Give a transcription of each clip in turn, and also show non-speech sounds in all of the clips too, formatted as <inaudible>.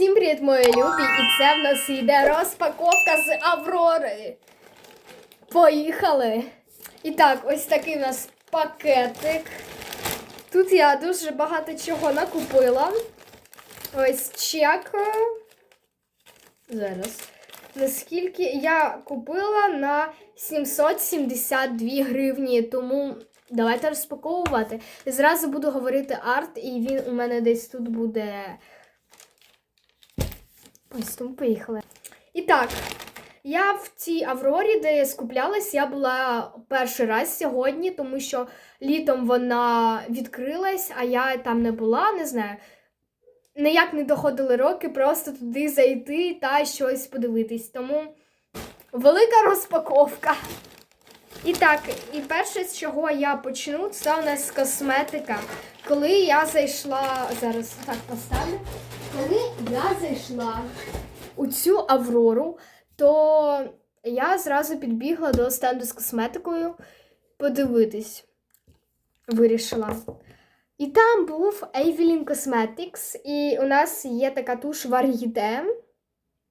Всім привіт, мої любі! І це в нас йде розпаковка з Аврори. Поїхали! І так, ось такий в нас пакетик. Тут я дуже багато чого накупила. Ось чек. Зараз. Наскільки я купила на 772 гривні, тому давайте розпаковувати. Зразу буду говорити арт, і він у мене десь тут буде. Ось тому поїхали. І так, я в цій Аврорі, де я скуплялась, я була перший раз сьогодні, тому що літом вона відкрилась, а я там не була, не знаю. Ніяк не доходили роки просто туди зайти та щось подивитись. Тому велика розпаковка. І так, і перше, з чого я почну, це у нас косметика. Коли я зайшла, зараз так поставлю. Коли я зайшла у цю Аврору, то я зразу підбігла до стенду з косметикою подивитись. Вирішила. І там був Evelyn Cosmetics, і у нас є така туш Varieté.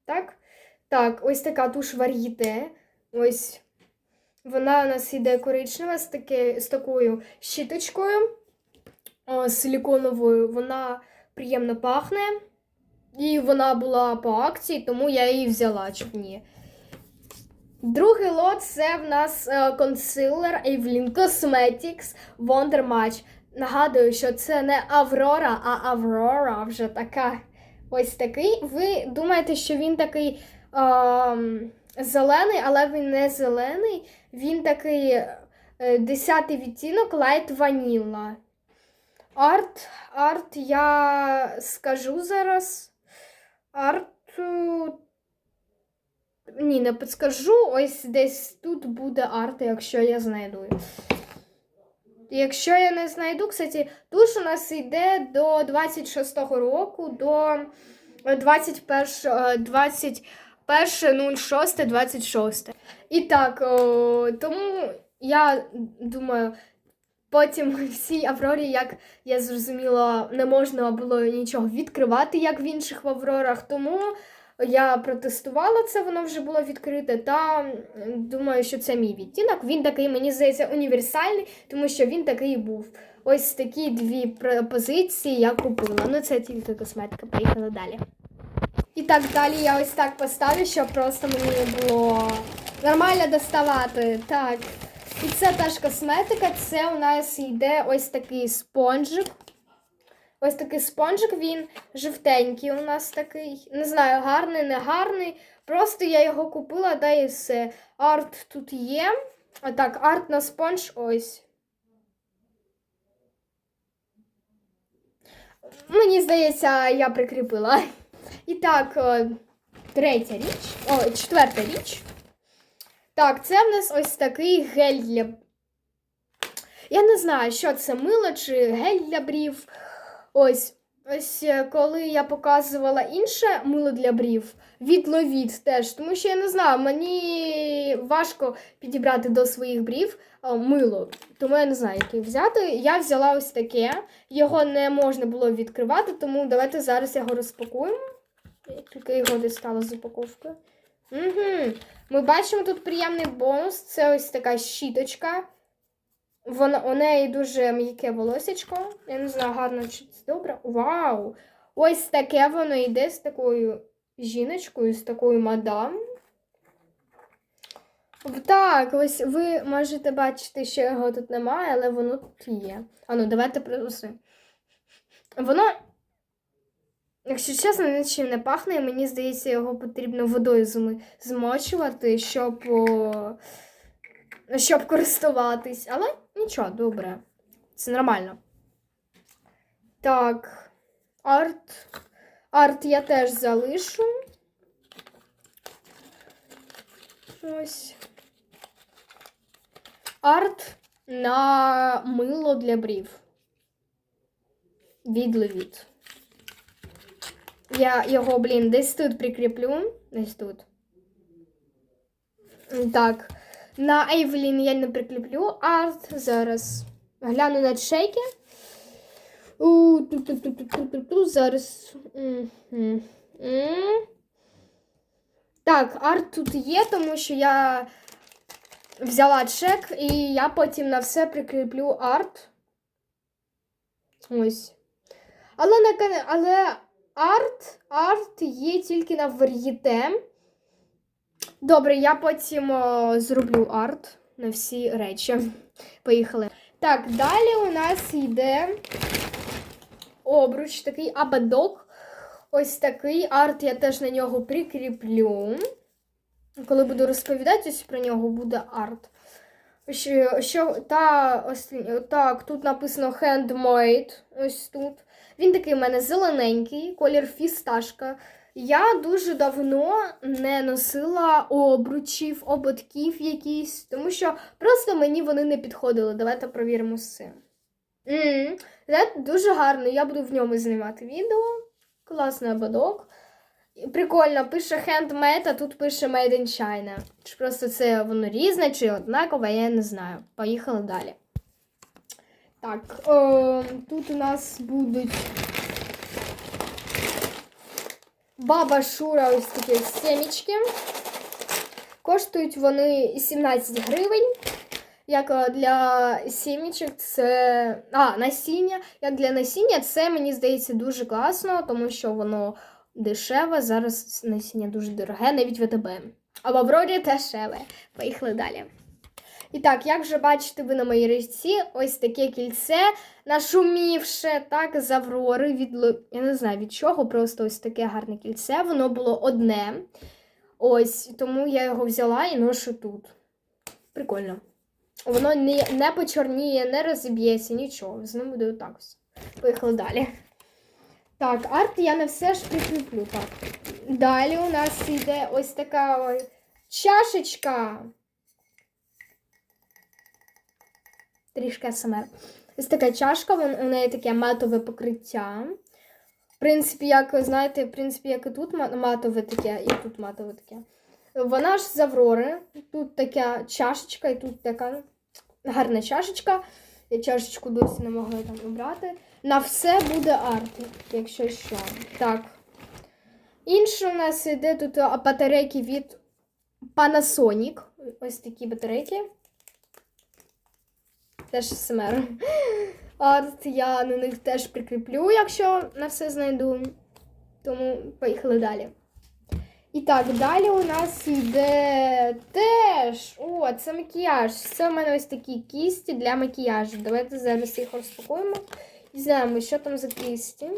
Так? Так, ось така туш Varieté. Ось. Вона у нас йде коричнева з, таки, з такою щіточкою силіконовою. Вона приємно пахне. І вона була по акції, тому я її взяла, чоб ні. Другий лот це в нас е, консилер Evelyn Cosmetics Wonder Match. Нагадую, що це не Аврора, а Аврора вже така. Ось такий. Ви думаєте, що він такий ем, зелений, але він не зелений. Він такий е, 10 відтінок Light Vanilla. Арт, арт я скажу зараз. Арт. е, Ні, не підскажу. Ось десь тут буде арт, якщо я знайду. Якщо я не знайду, кстати, туш у нас йде до 26-го року, до 21, 21 06, 26. І так, тому я думаю, потім <laughs> в цій Аврорі, як я зрозуміла, не можна було нічого відкривати, як в інших Аврорах. Тому я протестувала це, воно вже було відкрите. Та думаю, що це мій відтінок. Він такий, мені здається, універсальний, тому що він такий був. Ось такі дві пропозиції я купила. Ну, це тільки косметика. Поїхали далі. І так далі я ось так поставлю, щоб просто мені було нормально доставати. Так. І це теж косметика. Це у нас йде ось такий спонжик. Ось такий спонжик, він жовтенький у нас такий. Не знаю, гарний, не гарний. Просто я його купила, да і все. Арт тут є. А так, арт на спонж ось. Мені здається, я прикріпила. І так, е, третя річ. О, четверта річ. Так, це в нас ось такий гель для. Я не знаю, що це мило чи гель для брів. Ось. Ось е, коли я показувала інше мило для брів, від Ловіт теж, тому що я не знаю, мені важко підібрати до своїх брів а, мило, тому я не знаю, яке взяти. Я взяла ось таке, його не можна було відкривати, тому давайте зараз його розпакуємо. Тільки його дістала з упаковки. Угу. Ми бачимо тут приємний бонус. Це ось така щіточка. Вона, у неї дуже м'яке волосечко. Я не знаю, гарно чи це добре. Вау! Ось таке воно йде з такою жіночкою, з такою мадам. Так, ось ви можете бачити, що його тут немає, але воно тут є. А ну, давайте принеси. Воно, якщо чесно, нічим не пахне, і мені здається, його потрібно водою змочувати, щоб, щоб користуватись. Але нічого, добре. Це нормально. Так, арт. Арт я теж залишу. Ось. Арт на мило для брів. Від. Я його, блін, десь тут прикріплю. Десь тут. Так. На Evelyn я не прикріплю. Арт зараз. Гляну на шейки. У, ту-ту-ту-ту-ту-ту, Зараз. Мгм. М. Так, арт тут є, тому що я взяла чек, і я потім на все прикріплю арт. Ось. Але, на, але арт, арт є тільки на вар'єте. Добре, я потім о, зроблю арт на всі речі. <laughs> Поїхали. Так, далі у нас йде обруч, такий абадок. Ось такий арт я теж на нього прикріплю. Коли буду розповідати ось про нього, буде арт. Що, що, та, ось, так, тут написано handmade. Ось тут. Він такий в мене зелененький, колір фісташка. Я дуже давно не носила обручів, ободків якісь, тому що просто мені вони не підходили. Давайте провіримо з цим. Це дуже гарно, я буду в ньому знімати відео. Класний ободок. Прикольно, пише handmade, а тут пише Made in China. Чи просто це воно різне, чи однакове, я не знаю. Поїхали далі. Так, е, тут у нас будуть Баба Шура, ось такі семічки. Коштують вони 17 гривень. Як е, для сімічок, це. А, насіння. Як для насіння, це мені здається дуже класно, тому що воно дешеве. Зараз насіння дуже дороге, навіть ВТБ. А в Аврорі дешеве. Поїхали далі. І так, як вже бачите ви на моїй річці, ось таке кільце, нашумівше, так, з Аврори, від, я не знаю від чого, просто ось таке гарне кільце. Воно було одне. Ось, тому я його взяла і ношу тут. Прикольно. Воно не, не почорніє, не розіб'ється, нічого. З ним буде отак ось. Поїхали далі. Так, арт я на все ж прикріплю. Так. Далі у нас йде ось така ой, чашечка. Трішки СМР. Ось така чашка, вон- у неї таке матове покриття. В принципі, як знаєте, в принципі, як і тут матове таке, і тут матове таке. Вона ж з Аврори. Тут така чашечка, і тут така гарна чашечка. Я чашечку досі не могла там обрати. На все буде арт, якщо що. Так. Інше у нас йде тут батарейки від Panasonic. Ось такі батарейки. Теж СМР. Арт я на них теж прикріплю, якщо на все знайду. Тому поїхали далі. І так, далі у нас йде теж. О, це макіяж. Це в мене ось такі кісті для макіяжу. Давайте зараз їх розпакуємо. І знаємо, що там за кісті.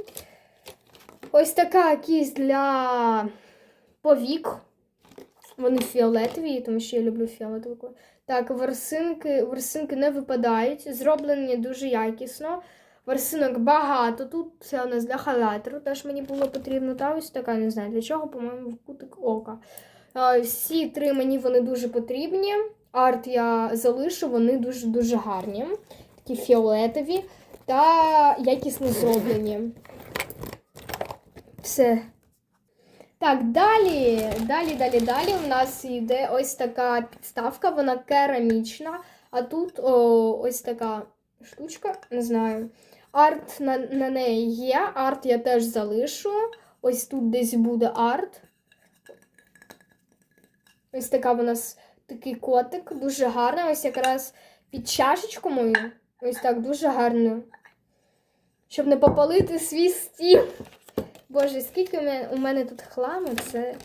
Ось така кість для повік. Вони фіолетові, тому що я люблю фіолетовий. Так, ворсинки, ворсинки не випадають, зроблені дуже якісно. Ворсинок багато. Тут це у нас для халатеру, теж мені було потрібно. Та ось така, не знаю для чого, по-моєму, в кутик ока. Всі три мені вони дуже потрібні. Арт я залишу, вони дуже-дуже гарні. Такі фіолетові та якісно зроблені. Все. Так, далі, далі, далі, далі у нас йде ось така підставка, вона керамічна, а тут о, ось така штучка, не знаю. Арт на, на неї є, арт я теж залишу. Ось тут десь буде арт. Ось така у нас такий котик, дуже гарний. Ось якраз під чашечку мою. Ось так дуже гарно. Щоб не попалити свій стіл. Боже, скільки у мене, у мене тут хламу, це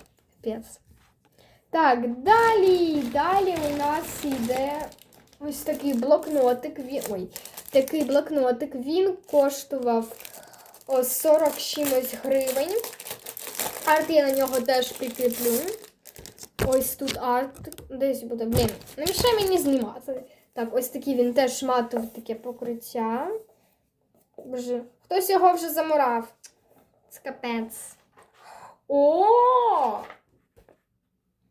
пець. Так, далі, далі у нас йде ось такий блокнотик. Він, ой, такий блокнотик. Він коштував о, 40 чимось гривень. Арт я на нього теж прикріплю. Ось тут арт десь буде. Блін, не мішай мені знімати. Так, ось такий він теж матове таке покриття. Боже, хтось його вже заморав. Це капець. О!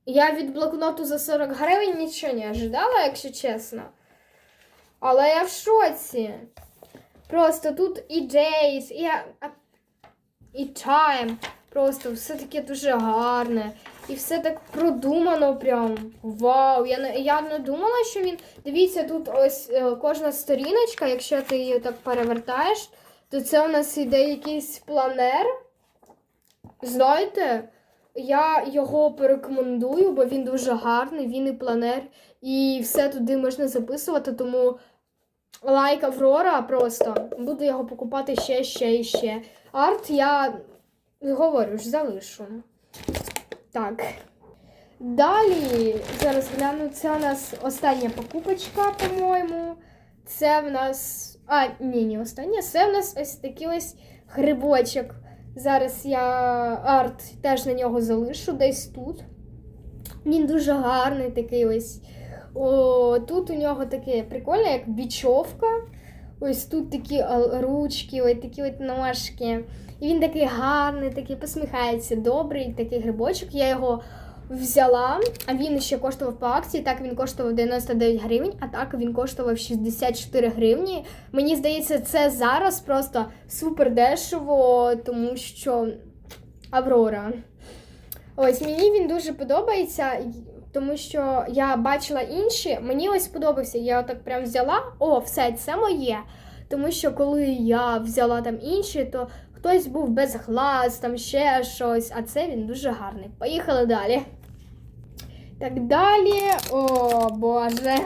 Я від блокноту за 40 гривень нічого не ожидала, якщо чесно. Але я в шоці. Просто тут і Days, і, і Time. Просто все таке дуже гарне. І все так продумано прям. Вау! Я не, я не думала, що він. Дивіться, тут ось е, кожна сторіночка, якщо ти її так перевертаєш, то це у нас іде якийсь планер. знаєте, я його порекомендую, бо він дуже гарний, він і планер, і все туди можна записувати, тому лайк Аврора просто. Буду його покупати ще, ще і ще. Арт я говорю ж, залишу. Так. Далі, зараз гляну, це у нас остання покупочка, по-моєму. Це в нас. А, ні, не остання. Це в нас ось такий ось грибочок. Зараз я арт теж на нього залишу десь тут. Він дуже гарний такий ось. О, тут у нього таке прикольне, як бічовка. Ось тут такі ручки, ось такі от ножки. І він такий гарний, такий посміхається, добрий такий грибочок. Я його взяла, а він ще коштував по акції. Так він коштував 99 гривень, а так він коштував 64 гривні. Мені здається, це зараз просто супер дешево, тому що Аврора. Ось мені він дуже подобається, тому що я бачила інші. Мені ось подобався. Я так прям взяла. О, все, це моє. Тому що коли я взяла там інші, то хтось був без глаз, там ще щось, а це він дуже гарний. Поїхали далі. Так далі. О, Боже.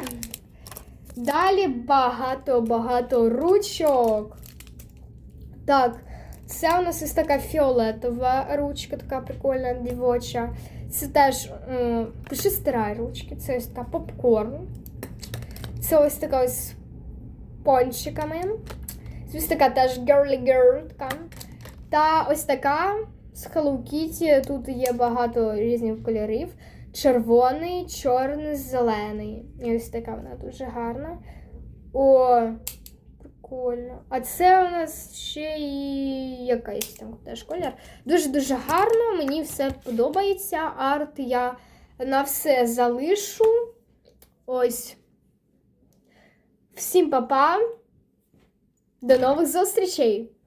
Далі багато-багато ручок. Так, це у нас ось така фіолетова ручка, така прикольна дівоча. Це теж м, пиши ручки. Це ось така попкорн. Це ось така ось пончиками. Ось така теж girly girl. Така. Та ось така з Hello Kitty. Тут є багато різних кольорів. Червоний, чорний, зелений. І ось така вона дуже гарна. О, прикольно. А це у нас ще і якийсь там теж колір. Дуже-дуже гарно, мені все подобається. Арт я на все залишу. Ось. Всім па-па. До нових зустрічей!